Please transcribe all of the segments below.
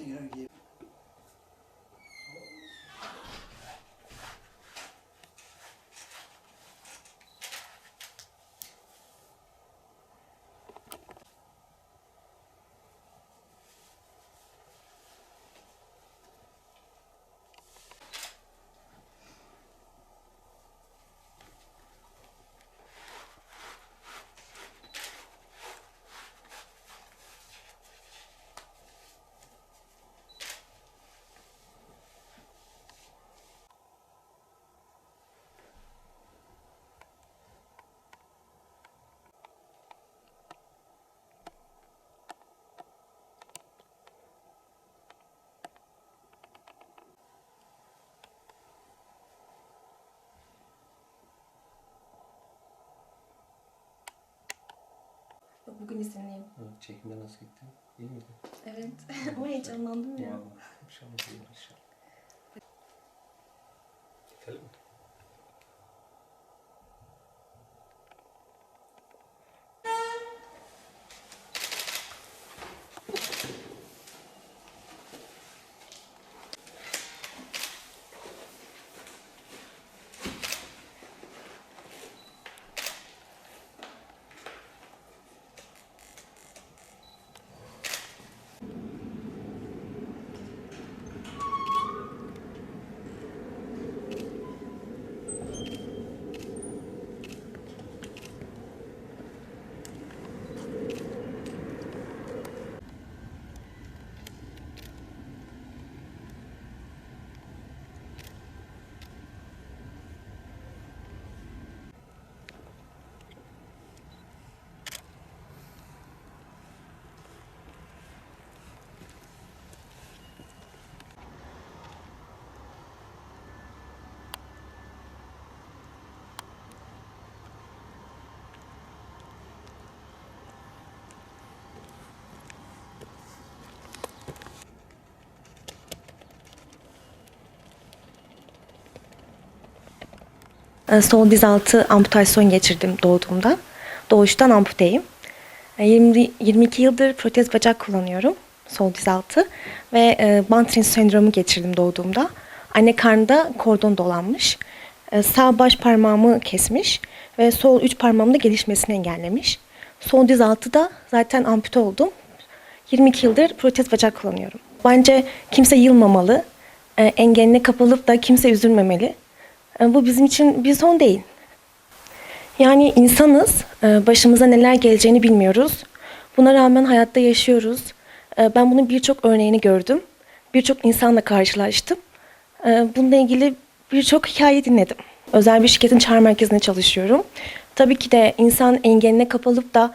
taking it out of you. Bugün izinliyim. Çekimde nasıl gitti? İyi miydi? Evet. Ama heyecanlandım ya. Vallahi. Olur inşallah. Sol diz altı amputasyon geçirdim doğduğumda. Doğuştan amputeyim. Ee, 20, 22 yıldır protez bacak kullanıyorum. Sol diz altı. Ve e, Bantrin sendromu geçirdim doğduğumda. Anne karnında kordon dolanmış. Sağ baş parmağımı kesmiş. Ve sol üç parmağımda gelişmesini engellemiş. Sol diz altı da zaten ampute oldum. 22 yıldır protez bacak kullanıyorum. Bence kimse yılmamalı. E, engeline kapılıp da kimse üzülmemeli. E, Bu bizim için bir son değil. Yani insanız, e, başımıza neler geleceğini bilmiyoruz. Buna rağmen hayatta yaşıyoruz. E, Ben bunun birçok örneğini gördüm. Birçok insanla karşılaştım. Bununla ilgili birçok hikaye dinledim. Özel bir şirketin çağrı merkezinde çalışıyorum. Tabii ki de insan engeline kapalıp da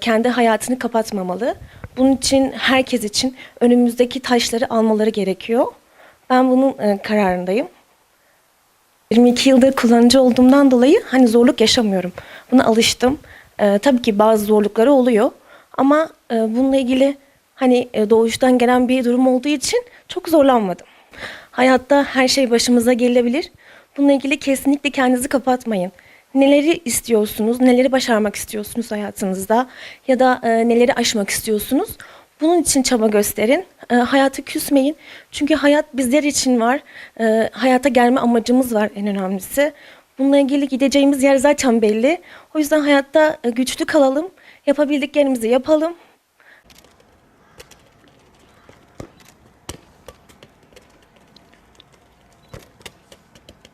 kendi hayatını kapatmamalı. Bunun için herkes için önümüzdeki taşları almaları gerekiyor. Ben bunun kararındayım. 22 yıldır kullanıcı olduğumdan dolayı hani zorluk yaşamıyorum. Buna alıştım. Ee, tabii ki bazı zorlukları oluyor. Ama e, bununla ilgili hani e, doğuştan gelen bir durum olduğu için çok zorlanmadım. Hayatta her şey başımıza gelebilir. Bununla ilgili kesinlikle kendinizi kapatmayın. Neleri istiyorsunuz, neleri başarmak istiyorsunuz hayatınızda ya da e, neleri aşmak istiyorsunuz? Bunun için çaba gösterin. E, hayata küsmeyin. Çünkü hayat bizler için var. E, hayata gelme amacımız var en önemlisi. Bununla ilgili gideceğimiz yer zaten belli. O yüzden hayatta e, güçlü kalalım. Yapabildiklerimizi yapalım.